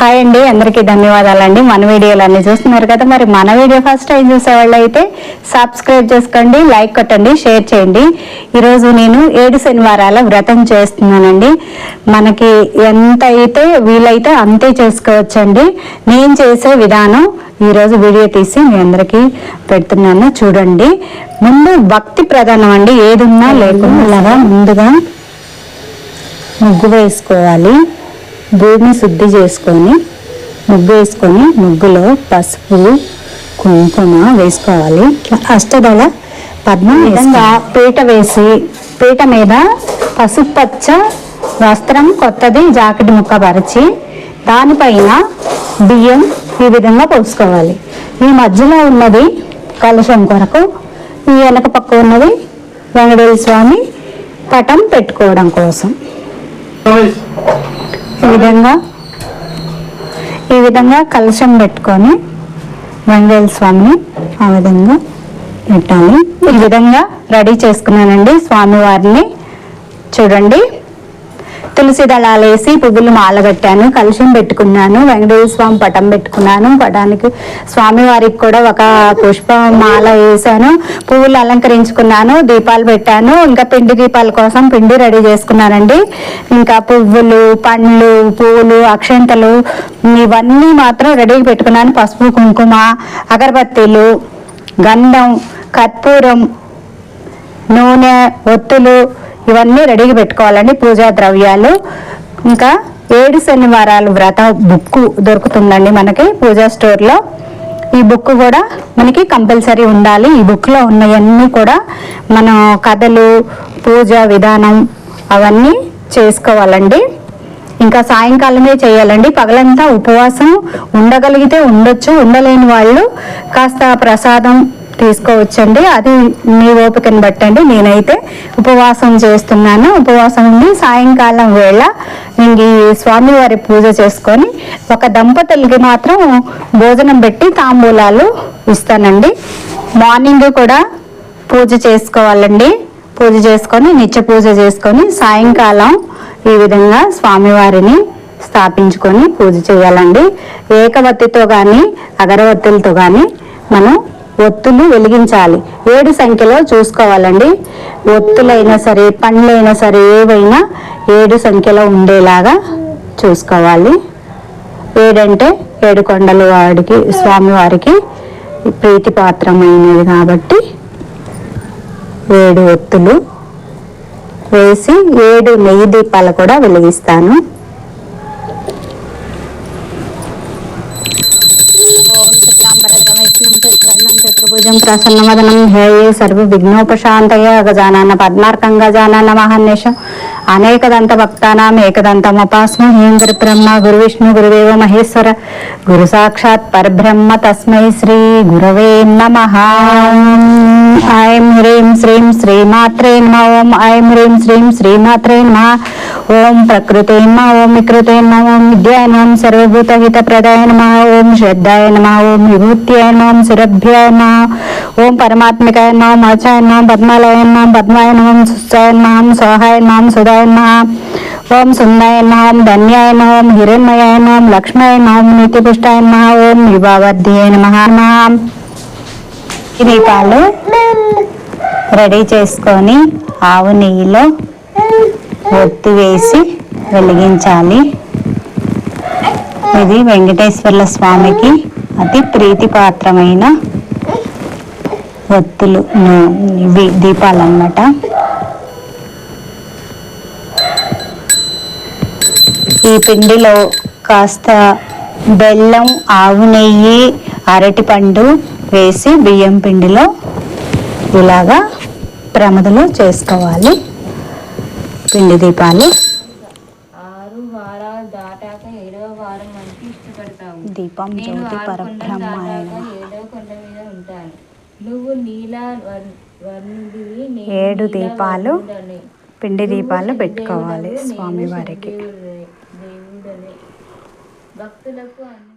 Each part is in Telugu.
హాయ్ అండి అందరికీ ధన్యవాదాలండి. మన వీడియోలు అన్ని చూస్తున్నారు కదా మరి మన వీడియో ఫస్ట్ టైం చూసే వాళ్ళు అయితే సబ్స్క్రైబ్ చేసుకోండి లైక్ కొట్టండి షేర్ చేయండి. ఈరోజు నేను ఏడు శనివారాల వ్రతం చేస్తున్నానండి. మనకి ఎంత అయితే వీలైతే అంతే చేసుకోవచ్చండి. నేను చేసే విధానం ఈరోజు వీడియో తీసి మీ అందరికీ పెడుతున్నాను. చూడండి ముందు భక్తి ప్రధానం అండి. ఏదున్నా లేకుండా ముందుగా ముగ్గు వేసుకోవాలి. భూమి శుద్ధి చేసుకొని ముగ్గు వేసుకొని ముగ్గులో పసుపు కుంకుమ వేసుకోవాలి. ఇట్లా అష్టదళ పద్మం విధంగా పీట వేసి పీట మీద పసుపు పచ్చ వస్త్రం కొత్తది జాకెట్ ముక్క పరిచి దానిపైన బియ్యం ఈ విధంగా పోసుకోవాలి. ఈ మధ్యలో ఉన్నది కలశం కొరకు ఈ వెనక పక్క ఉన్నది వెంకటేశ్వర స్వామి పటం పెట్టుకోవడం కోసం. ఈ విధంగా ఈ విధంగా కలశం పెట్టుకొని వంగేల స్వామిని ఆ విధంగా పెట్టాలి. ఈ విధంగా రెడీ చేసుకున్నానండి స్వామివారిని. చూడండి. తులసి దళాలు వేసి పువ్వులు మాలగట్టాను కలుషం పెట్టుకున్నాను వెంకటేశ్వర స్వామి పటం పెట్టుకున్నాను. పటానికి స్వామివారికి కూడా ఒక పుష్ప మాల వేసాను పువ్వులు అలంకరించుకున్నాను దీపాలు పెట్టాను. ఇంకా పిండి దీపాల కోసం పిండి రెడీ చేసుకున్నానండి. ఇంకా పువ్వులు పండ్లు పువ్వులు అక్షంతలు ఇవన్నీ మాత్రం రెడీ పెట్టుకున్నాను. పసుపు కుంకుమ అగరబత్తీలు గంధం కర్పూరం నూనె ఒత్తులు ఇవన్నీ రెడీగా పెట్టుకోవాలండి. పూజా ద్రవ్యాలు. ఇంకా ఏడు శనివారాలు వ్రత బుక్ దొరుకుతుందండి మనకి పూజా స్టోర్లో. ఈ బుక్ కూడా మనకి కంపల్సరీ ఉండాలి. ఈ బుక్లో ఉన్నవన్నీ కూడా మనం కథలు పూజ విధానం అవన్నీ చేసుకోవాలండి. ఇంకా సాయంకాలమే చేయాలండి. పగలంతా ఉపవాసం ఉండగలిగితే ఉండొచ్చు. ఉండలేని వాళ్ళు కాస్త ప్రసాదం తీసుకోవచ్చండి. అది మీ ఓపికను బట్టండి. నేనైతే ఉపవాసం చేస్తున్నాను. ఉపవాసం ఉండి సాయంకాలం వేళ ఇంక ఈ స్వామివారి పూజ చేసుకొని ఒక దంపతులకి మాత్రం భోజనం పెట్టి తాంబూలాలు ఇస్తానండి. మార్నింగ్ కూడా పూజ చేసుకోవాలండి. పూజ చేసుకొని నిత్య పూజ చేసుకొని సాయంకాలం ఈ విధంగా స్వామివారిని స్థాపించుకొని పూజ చేయాలండి. ఏకవత్తితో కానీ అగరవత్తులతో కానీ మనం ఒత్తులు వెలిగించాలి. ఏడు సంఖ్యలో చూసుకోవాలండి. ఒత్తులైనా సరే పండ్లైనా సరే ఏవైనా ఏడు సంఖ్యలో ఉండేలాగా చూసుకోవాలి. ఏడంటే ఏడు కొండలు వాడికి స్వామివారికి ప్రీతిపాత్రమైనది కాబట్టి ఏడు ఒత్తులు వేసి ఏడు నెయ్యి దీపాలు కూడా వెలిగిస్తాను. प्रसन्न मदनम हे सर्व विघ्नोपात गजानन पद्मार्कं गजानन महान्यशम అనేకదంత భక్తానాం ఏకదంతముపాస్మ హేం గురు బ్రహ్మ గురు విష్ణు గురుదేవ మహేశ్వర గురు సాక్షాత్ పరబ్రహ్మ తస్మై శ్రీ గురవే నమ. ఐం హ్రీం శ్రీం శ్రీమాత్రే నమ. ఓం ఐం హ్రీం శ్రీం శ్రీమాత్రే నమ. ఓం ప్రకృతే నమ. ఓం వికృతే నమ. ఓం విద్యాయ నమ సర్వభూత హిత ప్రదాయ నమ. ఓం శ్రద్ధాయ నమ. ఓం విభూత్యాయ నమ. సురభ్యాయ నమ. ఓం పరమాత్మికాయ నమ. ఆచాయ నమ. పద్మాలయ నమ. పద్మాయ నమ. సుస్థాయ నమ. సహాయ నమ. సుధాయ నమ ఓం సుందాయ నమ ధన్యాయ నమ హిరణ్మయాయ నమ లక్ష్మయ నమ నీతిపుష్టాయ నమ ఓం విభావర్ధ్యాయ నమ దీపాలు రెడీ చేసుకొని ఆవు నెయ్యిలో ఒత్తి వేసి వెలిగించాలి. ఇది వెంకటేశ్వర్ల స్వామికి అతి ప్రీతిపాత్రమైన ఒత్తులు ఇవి దీపాలు ఈ పిండిలో కాస్త బెల్లం ఆవు నెయ్యి అరటిపండు వేసి బియ్యం పిండిలో ఇలాగా ప్రమదలో చేసుకోవాలి. పిండి దీపాలు. ఆరు వారాలు దాటాక ఏడవ వారం మనకి ఇష్టపడతావు. దీపం జ్యోతి ఏడవ కొండ మీద ఉంటాను. నువ్వు నీలా నేను ఏడు దీపాలు. పిండి దీపాలు పెట్టుకోవాలి స్వామివారికి. భక్తులకు అందించ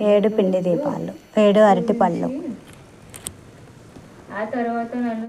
ఏడు పిండి దీపాలు ఏడు అరటి పళ్ళు ఆ తర్వాత నన్ను